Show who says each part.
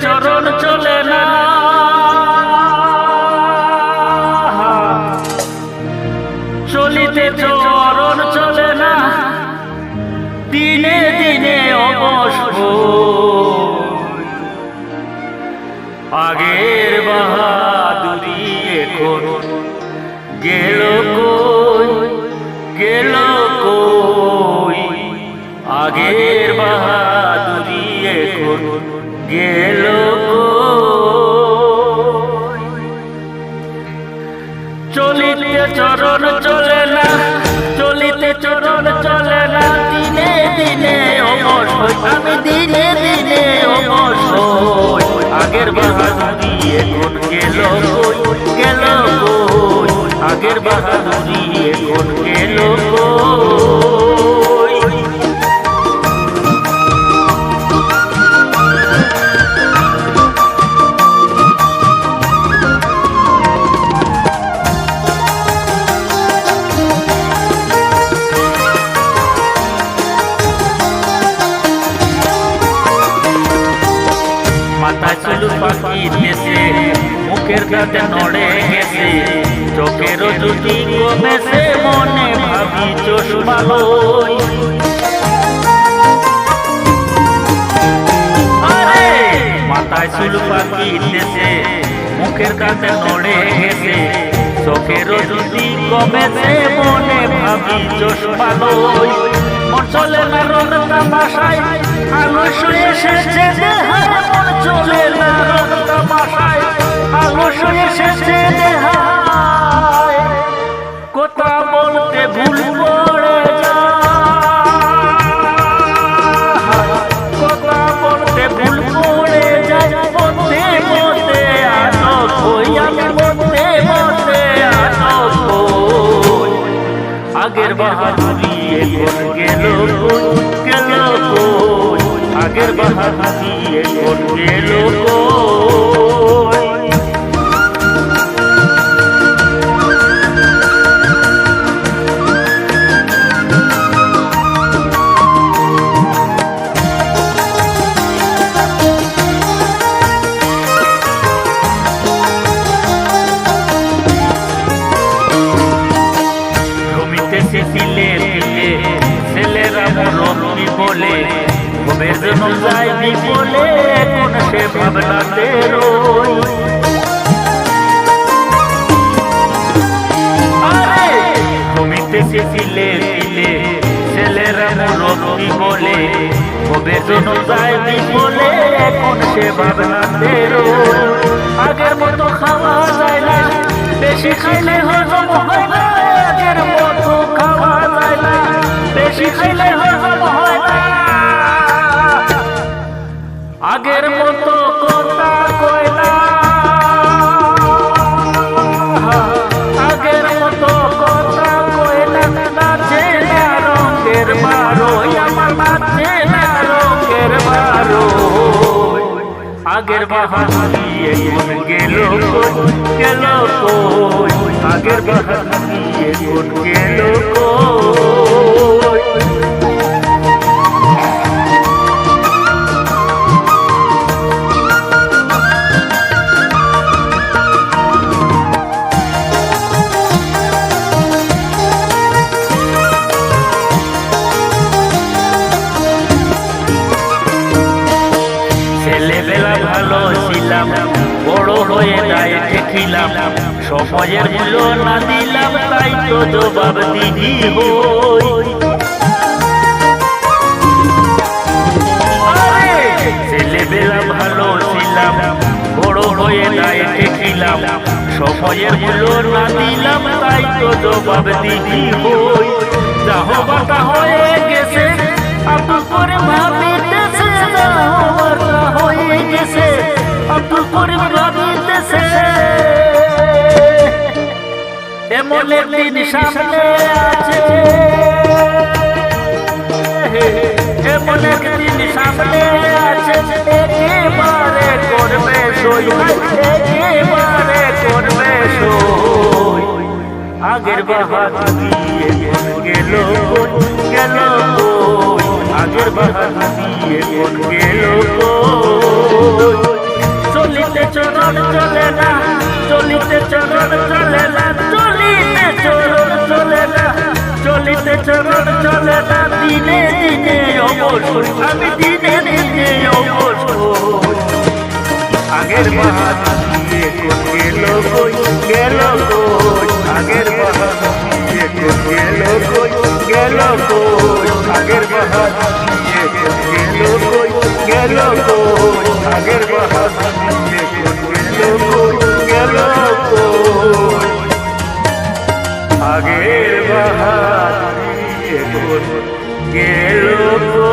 Speaker 1: চরণ চলে না। চলিতে চরণ চলে না। দিনে দিনে অবশ্য আগের বাহাদুরি এখন গেল কই? গেল কই? আগের বাহাদুরি এখন গেল চলিতে চরণ চলে না, চলিতে চরণ চলে না। দিনে দিনে অমর আমি দিনে দিনে অমর আগের মুখের নড়ে গেছে। চোখের জুটি কমেছে মনে ভাবি লই। মাথায় চুল দেশে মুখের দাঁতে নড়ে গেছে। চোখের জুটি কমেছে মনে ভাবি লই। মন চলে না রোদ তামাশায় আলস্য এসেছে দেহায় আগের বাহাদুরি এখন গেল গেল আগের বাহাদুরি এখন গেল কবে যেন যাইবি বলে কোন সে ভাবনাতে রই আরে জমিতে সে দিলে দিলে ছেলেরা মরমি বলে কবে যেন যাইবি বলে কোন সে ভাবনাতে রই আগের মতো খাওয়া যায় না বেশি খাইলে হজম হয় না আগের বাহাদুরি এখন গেল গেল আগের বাহাদুরি এখন গেল দেখিলাম সময়ের মূল্য না দিলাম, তাই তো জবাব দিদি হই। ছেলেবেলা ভালো ছিলাম, বড় হয়ে যায় দেখিলাম সময়ের মূল্য না দিলাম, তাই তো জবাব দিদি হই। যা হবার তা হয়ে গেছে এমন একদিন সামনে আছে এমন একদিন সামনে আছে। একেবারে করবে সই। একেবারে করবে সই। আগের বাহাদুরি এখন গেল গেল আগের বাহাদুরি এখন গেল কই? চরণ চলে না চলিতে চরণ চলে চরণ চলে দিনে দিনে অবসর আমি দিনে দিনে অবসর আগের বাহার দিয়ে গেল কই গেল কই আগের বাহার দিয়ে গেল কই গেল কই আগের বাহার দিয়ে গেল কই গেল কই আগের বাহার দিয়ে গেল কই গেল কই আগের বাহার கேளுப்போ